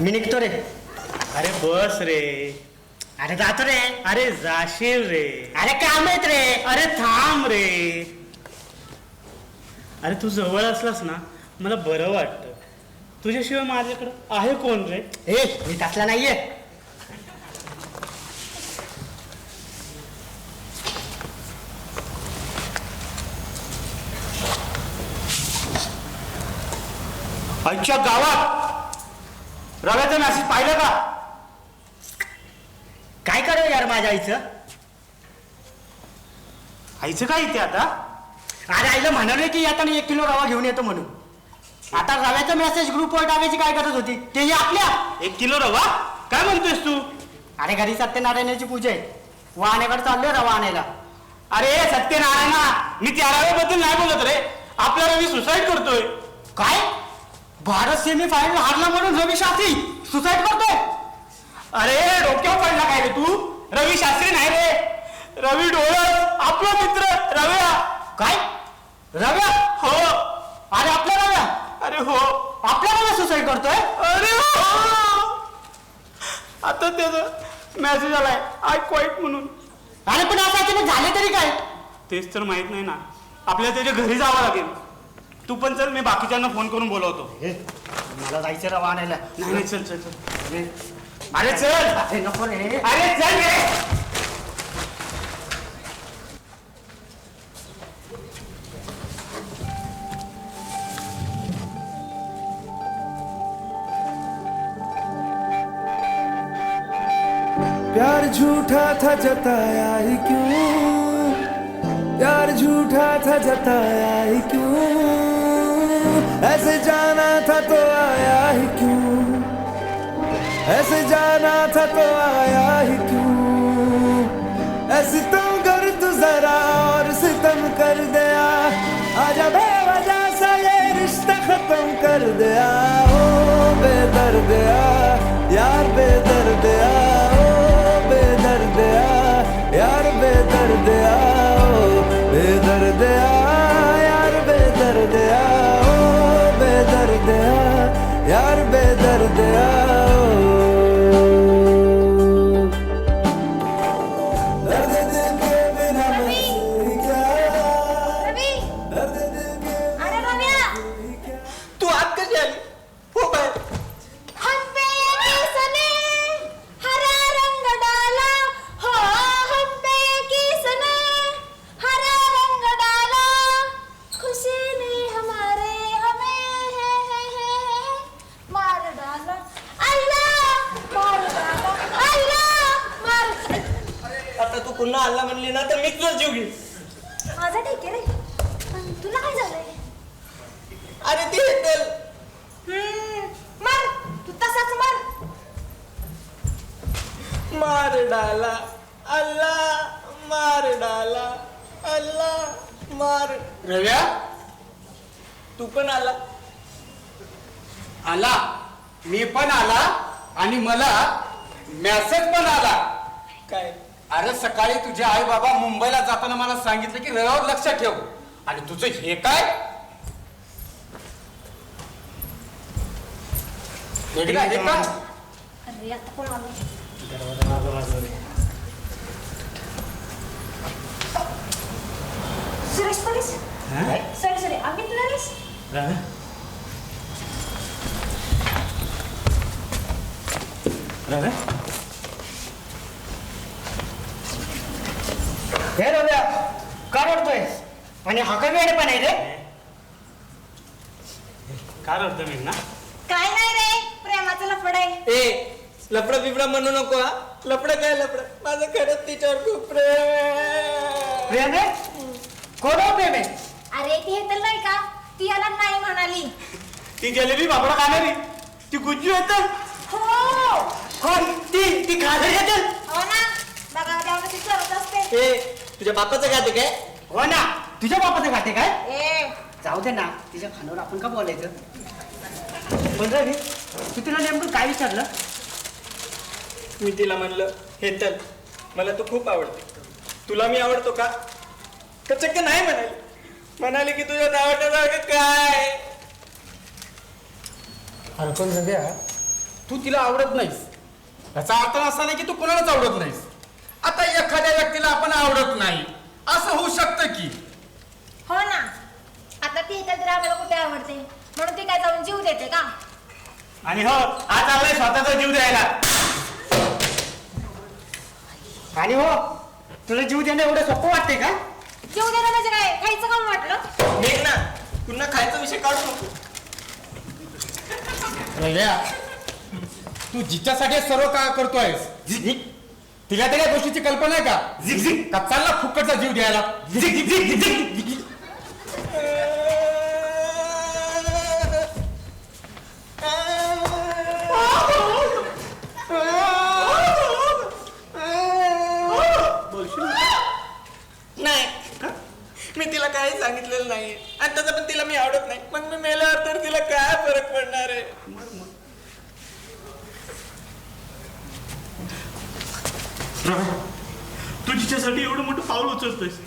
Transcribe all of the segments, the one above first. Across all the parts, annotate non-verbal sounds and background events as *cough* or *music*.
मी निघतो रे. अरे बस रे. अरे जातो रे. अरे जाशील रे. अरे काम आहेत रे. अरे थांब रे. अरे तू जवळ असलास ना मला बरं वाटतं. तुझ्याशिवाय माझ्याकडं आहे कोण रे? ए मी तसला नाहीये. आजच्या गावात रव्याचा मॅसेज पाहिलं का? काय करू यार माझ्या आईचं? आईचं काय इथे आता? अरे आईला म्हणाले की येताना एक किलो रवा घेऊन येतो म्हणून. आता रव्याचा मेसेज ग्रुपवर टाकायची काय करत होती? तेही आपल्या. एक किलो रवा? काय म्हणतोयस तू? अरे घरी सत्यनारायणाची पूजा आहे. वाहण्याकडे चाललोय रवा आणायला. अरे सत्यनारायणा मी त्या रव्याबद्दल नाही बोलत रे. आपला रवी सुसाईड करतोय. काय? भारत सेमी फायनल हारला म्हणून रवी शास्त्री सुसाईड करतोय अरे डोक्यावर पडला काय रे तू? रवी शास्त्री नाही रे. रवी डोळस आपला मित्र रव्या. काय? रव्या? हो. अरे आपल्या रव्या? अरे हो. आपल्या रव्या सुसाईड करतोय? अरे हो. आता त्याचा मेसेज आलाय. आय क्वाईट म्हणून. अरे पण अचानक झाले तरी काय? तेच तर माहीत नाही ना. आपल्याला त्याच्या घरी जावं लागेल. तू पण चल मी बाकीच्यांना फोन करून बोलवतो. हे, मला जायचं रवा आणायला नाही नाही चल चल चल. अरे अरे चल! अरे नको रे. अरे चल रे! प्यार झूठा था जताया ही क्यों? प्यार झूठा था जताया ही क्यों? ऐसे जाना था तो आया ही क्यों? ऐसे जाना था तो आया ही क्यों? ऐसे तुम कर तू जरा और सितम कर दिया। आजा बेवजह सा ये रिश्ता खत्म कर दिया। माझा ठीक आहे रे. पण तुला काय झालंय? अरे ते हम्म, मार. तू तसाच मार. मार डाला. अल्लाह मार डाला. अल्लाह मार. रव्या? तू पण आला. आला. मी पण आला. आणि मला मेसेज पण आला. काय? अरे सकाळी तुझे आई बाबा मुंबईला जाताना मला सांगितलं की रव्यावर लक्ष ठेव. आणि तुझं हे काय? हे काय हे काय अरे आता कोण आलं? Suresh police? Sorry sorry Amit Naresh Ravya हे रव्या का रडतोय? आणि हा काय वेळ पण आहे रे. काय रडतं मी ना काय नाही रे प्रेमाचं लफड आहे. ए लपड बिपडा म्हणू नको हा. लपड काय लपड माझं खरंच तिच्यावर खूप प्रेम आहे. प्रेम रे कोण हो प्रेम आहे? अरे ती हे तर नाही का? ती याला नाही म्हणाली. ती जलेबी बाबडा खाणारी ती गुज्जू येत हो. ती ती खाली येते हो ना. बघा देवाला ती करत असते. ए तुझ्या बापाचं गाते काय? हो ना. तुझ्या बापाचं खाते काय? ए. जाऊ दे ना. तिच्या खाण्यावर आपण का बोलायचं? पण रवी तू तिला नेमकं काय विचारलं? मी तिला म्हणलं हे चल मला तू खूप आवडते. तुला मी आवडतो का? तर चक्क नाही म्हणाली. म्हणाली की तुझ्या नावाच्या काय? अरे पण तू तिला आवडत नाहीस. याचा अर्थ असा नाही की तू कोणालाच आवडत नाहीस. आता एखाद्या व्यक्तीला आपण आवडत नाही. असं होऊ शकतं की. हो ना. आता ती तर आम्हाला कुठे आवडते? म्हणून ती काय जाऊन जीव देते का? आणि हो आज आलाय स्वतःचा जीव द्यायला. आणि हो तुला जीव देणं एवढं सोपं वाटते का? जीव देणं म्हणजे काय? खायचं काम वाटलं? मेघ ना पुन्हा खायचा विषय काढू नको. तू जिच्यासाठी सर्व काय करतोयस? तिला त्या गोष्टीची कल्पना आहे का? झिक झिक. का चालला फुकटचा जीव द्यायला? झिक झिक झिक झिक. झिक झिक. नाही. मी तिला काही सांगितलेलं नाही आणि तसं पण तिला मी आवडत नाही. मग मी मेल्यावर तर तिला काय फरक पडणार आहे? तू तिच्यासाठी एवढं मोठं पाऊल उचलतोयस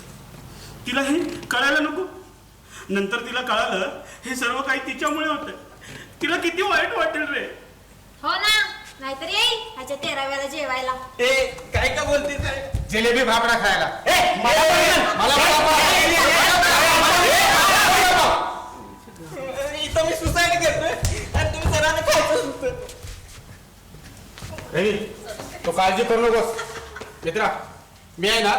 तिला हे कळायला नको नंतर तिला कळालं हे सर्व काही तिच्यामुळे होत तिला किती वाईट वाटेल रे हो ना नाहीतर येईल ह्याच्या तेराव्याला जेवायला ए काय का बोलते जिलेबी भाबडा खायला ए, मला पण- मला इथं मी सुसाईड करतोय आणि तुम्ही सरांना खायचं सुचतं रवी तो काळजी करू नकोस मित्रा मी आहे ना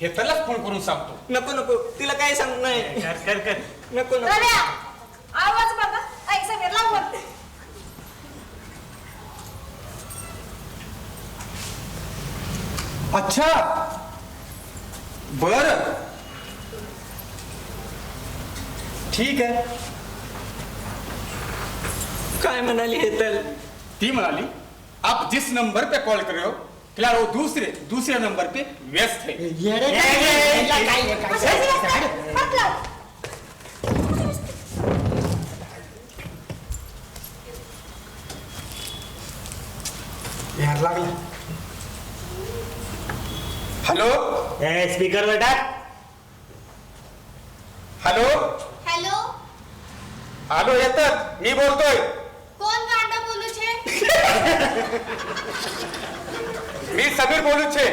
हे त्यालाच फोन करून सांगतो. नको नको. तिला काही सांगू नाही कर कर कर. नको नको. रव्या आवाज बघा. ऐक समीर लाव. अच्छा. बर. ठीक आहे. काय म्हणाली हे तर ती म्हणाली आप जिस नंबर पे कॉल कर रहे हो खिलाड़ी दूसरे दूसरे नंबर पे व्यस्त है ये रे काय काय काय मत लाओ यार लागला हेलो ए स्पीकर बेटा हेलो हेलो हेलो येतात मी बोलतोय कोण गांडा बोलू छे मी समीर बोलूच छे.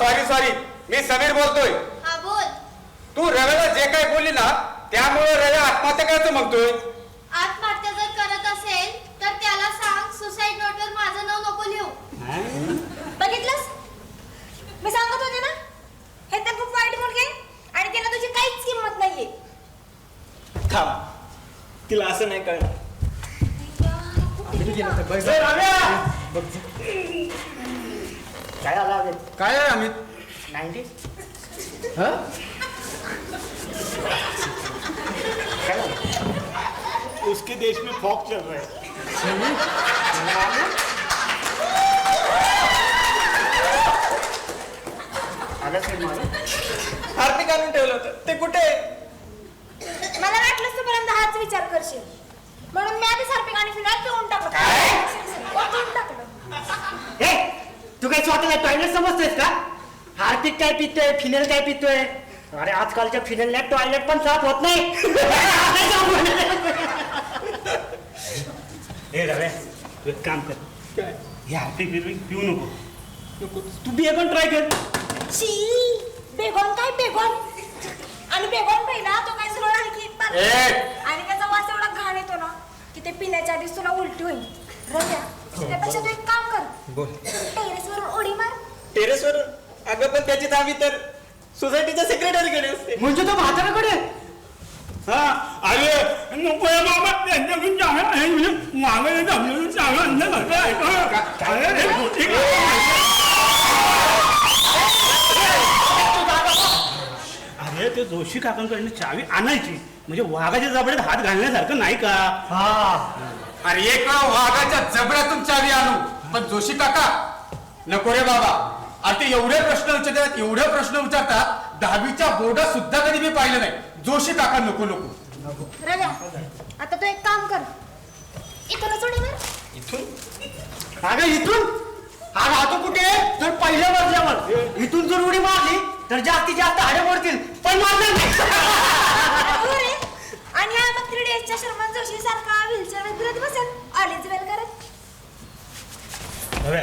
सॉरी सॉरी मी समीर बोलतोय. हा बोल. तू रव्याला जे काय बोलली ना त्यामुळे रव्या आत्महत्या करायचं म्हणतोय. आत्महत्या जर करत असेल तर त्याला सांग सुसाईड नोटवर माझं नाव नको लिहू. बघितलंस? मी सांगत होते ना? हे तर खूप वाईट मुलगे आणि त्याला तुझी काहीच किंमत नाहीये. थांब. तिला असं नाही कळणार बघ काय आला काय आहे अमित नाईन्टी उसके देश में फॉक चल रहा है। *laughs* फिनेल काय पितोय? अरे आजकालच्या फिनेलने टॉयलेट पण साफ होत नाही. ए रव्या तू एक काम कर. हे हाती बिरवी पिऊ नको. तू बी पण ट्राय कर. शी बेगोन काय बेगोन? आणि बेगोन पहिला तो काय सरळ आहे की पार- ए! आणि त्याचा वास एवढा घाण येतो ना की ते पिण्याच्या आधीच तुला उलटी होईल. रम्या त्यापेक्षा तू एक काम कर. टेरेस वरून उडी मार. टेरेसवरून? अगं पण त्याची चावी तर सोसायटीच्या सेक्रेटरीकडे असते. म्हणजे तो म्हाताराकडे हा अरे बाबा त्यांच्याकडून चांगलं आहे. म्हणजे मागे जमलं चांगलं अन्न घातलं आहे का? अरे रे, मोठी अरे ते जोशी काकांकडनं चावी आणायची. म्हणजे वाघाच्या जबड्यात हात घालण्यासारखं नाही का? हा. अरे एक वाघाच्या जबड्यातून चावी आणू. पण जोशी काका नको रे बाबा. अरे ते एवढे प्रश्न विचारतात एवढे प्रश्न विचारतात दहावीच्या बोर्डात सुद्धा कधी मी पाहिलं नाही. जोशी काका नको नको. रव्या आता तू एक काम कर. इथूनच उडी मार इथून? अगं इथून? हा राहतो कुठे तर पहिल्या मजल्यावर इथून जर उडी मारली तर जास्तीत जास्त हाडे मोडतील पण मारणार नाही. आणि हा मग थ्री डेजच्या शर्मन जोशी सारखा व्हीलचेअर फिरत बसेल. हव्या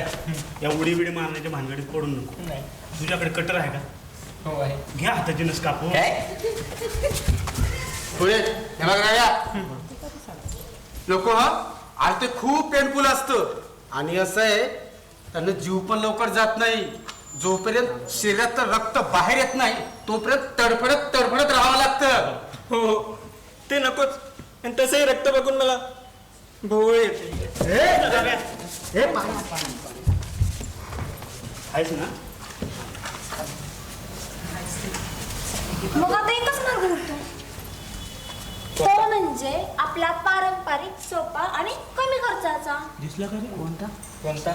या उडी बिडी मारण्याच्या भानगडीत पडून नको. नाही. तुझ्याकडे कटर आहे का? हो आहे. घ्या हाताची नस कापू. पुढे. हे बघ राया लोक आज ते खूप पेनफुल असतं. आणि असं आहे त्यांना जीव पण लवकर जात नाही. जोपर्यंत शरीरात रक्त बाहेर येत नाही तोपर्यंत तडफडत तडफडत राहावं लागतं. हो हो. ते नकोच. आणि तसंही रक्त बघून मला भोवळ येते. हे पाणी पाणी आहेस ना? मग आता एकच मार्ग उरतो तो म्हणजे आपला पारंपरिक सोपा आणि कमी खर्चाचा. दिसला का रे? कोणता? कोणता?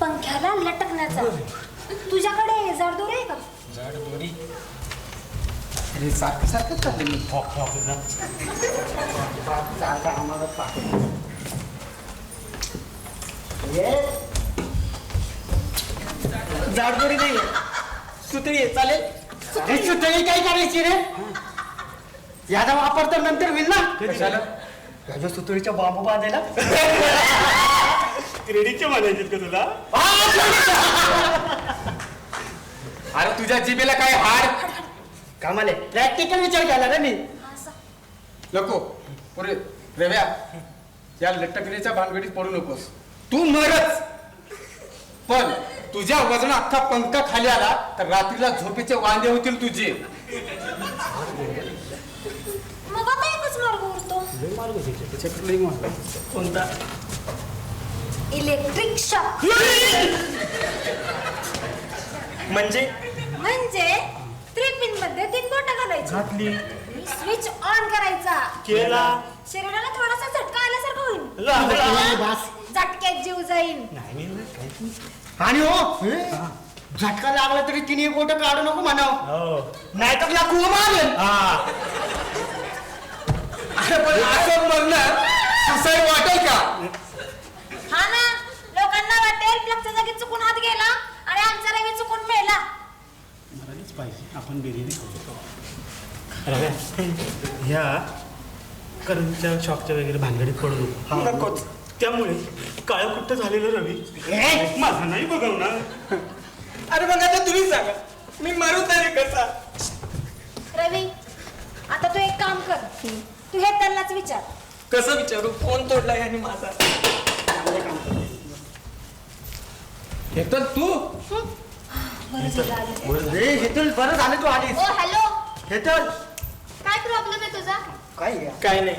पंख्याला लटकण्याचा. तुझ्याकडे जाडदोर आहे का? जाड दोरी? अरे सारखं सारखं चाललंय मी. फॉक फॉक *laughs* ना जाडदोरी नाही सुतळी आहे. चालेल? अरे सुतळी काय करायची रे? याचा वापर तर नंतर होईल ना? त्याच्या सुतळीच्या बांबू बांधायला? *laughs* क्रेडिटचे म्हणायचे का तुला? अरे तुझ्या जिबेला काय हाड कामाले प्रॅक्टिकल विचार केला रे मी. नको. पुरे रेव्या या लटकण्याच्या भानगडीत पडू नकोस. तू मरच. पण तुझ्या वजन अख्खा पंखा खाली आला तर रात्रीला झोपेचे वांदे होतील तुझे. मग आता एकच मार्ग उरतो. कोणता? Electric shock. म्हणजे? म्हणजे थ्री पिनमध्ये तीन बोट घालायची. घातली. स्विच ऑन करायचा. केला. शरीराला थोडासा झटका आल्यासारखं होईल. लागला. झटक्यात जीव जाईल नाही नाही, नाही. आणि हो झटका लागला तरी तिने बोट काढू नको म्हणाव. हो. नाहीतर लाकू मारेल. हा. अरे पण असं मरणं सुसाईड वाटेल का? हा ना लोकांना वाटेल. प्लगच्या जागी चुकून हात गेला आणि आमचा रवी चुकून मेला. मलाच पाहिजे. आपण बिर्याणी खाऊ ह्या करंटच्या शॉकच्या वगैरे भानगडीत पडू नको. नकोच. त्यामुळे काळं कुठं झालेलं रवी? माझा नाही बघवणार. अरे मग आता तुम्ही सांगा. मी मारू तरी कसा? रवी आता तू एक काम कर. तू हे त्यांनाच विचार. कसं विचारू? फोन तोडला आणि माझा? हे तर तू. बरं झालं. रे हेतल बरं झालं तू आलीस. ओ हॅलो. हेतल काय प्रॉब्लेम आहे तुझा? काय? काय नाही.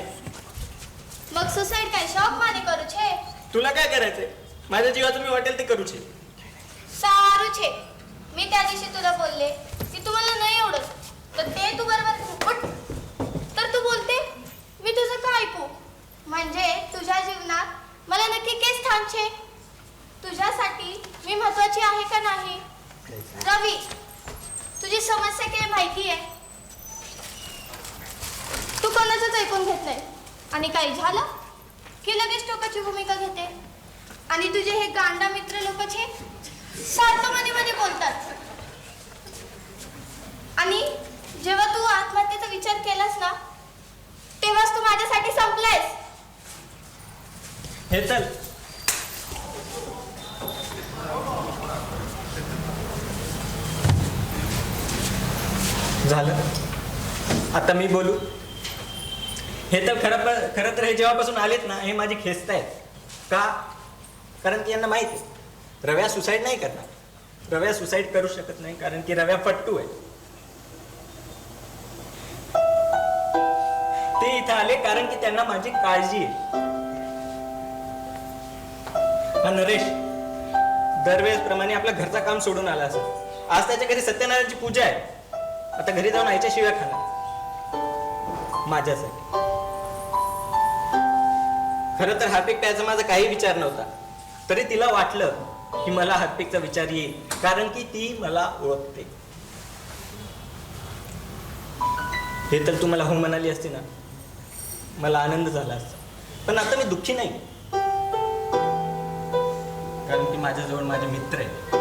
मग सुसाईड काय शॉक माने करू छे? तुला काय करायचंय? माझ्या जीवाचं मी वाटेल ते करूच आहे. सारू छे मी त्या दिवशी तुला बोलले की तुम्हाला नाही आवडत. तर ते तू बरोबर उठ. तर तू बोलते मी तुझं काय ऐकू? म्हणजे तुझ्या जीवनात मला नक्की काय स्थान छे तुझ्यासाठी मी महत्वाची आहे का नाही? रवी तुझी समस्या काय माहिती आहे? तू कोणाचंच ऐकून घेत नाही. आणि काही झालं की लगेच टोकाची भूमिका घेते. आणि तुझे हे गांडा मित्र लोकचे सारखं मध्ये म्हणजे मध्ये बोलतात. आणि जेव्हा तू आत्महत्येचा विचार केलास ना तेव्हाच तू माझ्यासाठी संपलायस. हे चल. झालं. आता मी बोलू. हे तर खरं खरं तर हे जेव्हापासून आलेत ना हे माझी खेचत आहेत. का? कारण की यांना माहिती आहे. रव्या सुसाईड नाही करणार. रव्या सुसाईड करू शकत नाही कारण की रव्या फट्टू आहे ते इथं आले कारण की त्यांना माझी काळजी आहे. हा नरेश दरवेळेस प्रमाणे आपल्या घरचा काम सोडून आला असं आज त्याच्या घरी सत्यनारायणची पूजा आहे. आता घरी जाऊन आईच्या शिव्या खाणार. माझ्यासाठी. खरं तर हार्पिक प्यायचा माझा काही विचार नव्हता. तरी तिला वाटलं की मला हार्पिकचा विचार येईल कारण की ती मला ओळखते. हे तर तू मला हो म्हणाली असती ना. मला आनंद झाला असता. पण आता मी दुःखी नाही. कारण की माझ्याजवळ माझे मित्र आहे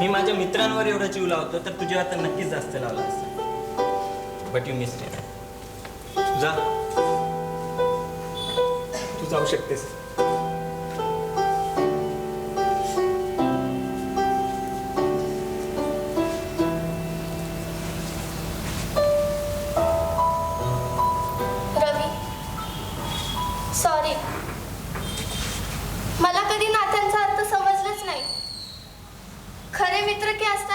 मी माझ्या मित्रांवर एवढा जीव लावतो तर तुझ्या आता नक्कीच जास्त लावला असता. बट यू मिस जा. तू जाऊ शकतेस. रवी सॉरी मला कधी नात्यांचा अर्थ समजलंच नाही. खरे मित्र की असतात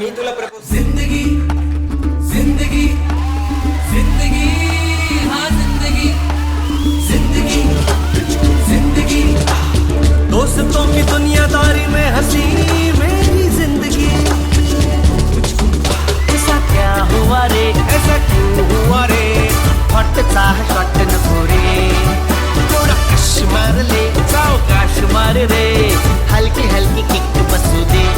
मी तुला प्रपोज ज़िंदगी ज़िंदगी ज़िंदगी हाँ ज़िंदगी. ज़िंदगी ज़िंदगी. दोस्तों की दुनियादारी में हँसी मेरी ज़िंदगी. ऐसा क्या हुआ रे? ऐसा क्यों हुआ रे? फटता है कटन पूरे थोड़ा कश मार ले जाओ काश मार रे. हल्की हल्की किक बसू दे.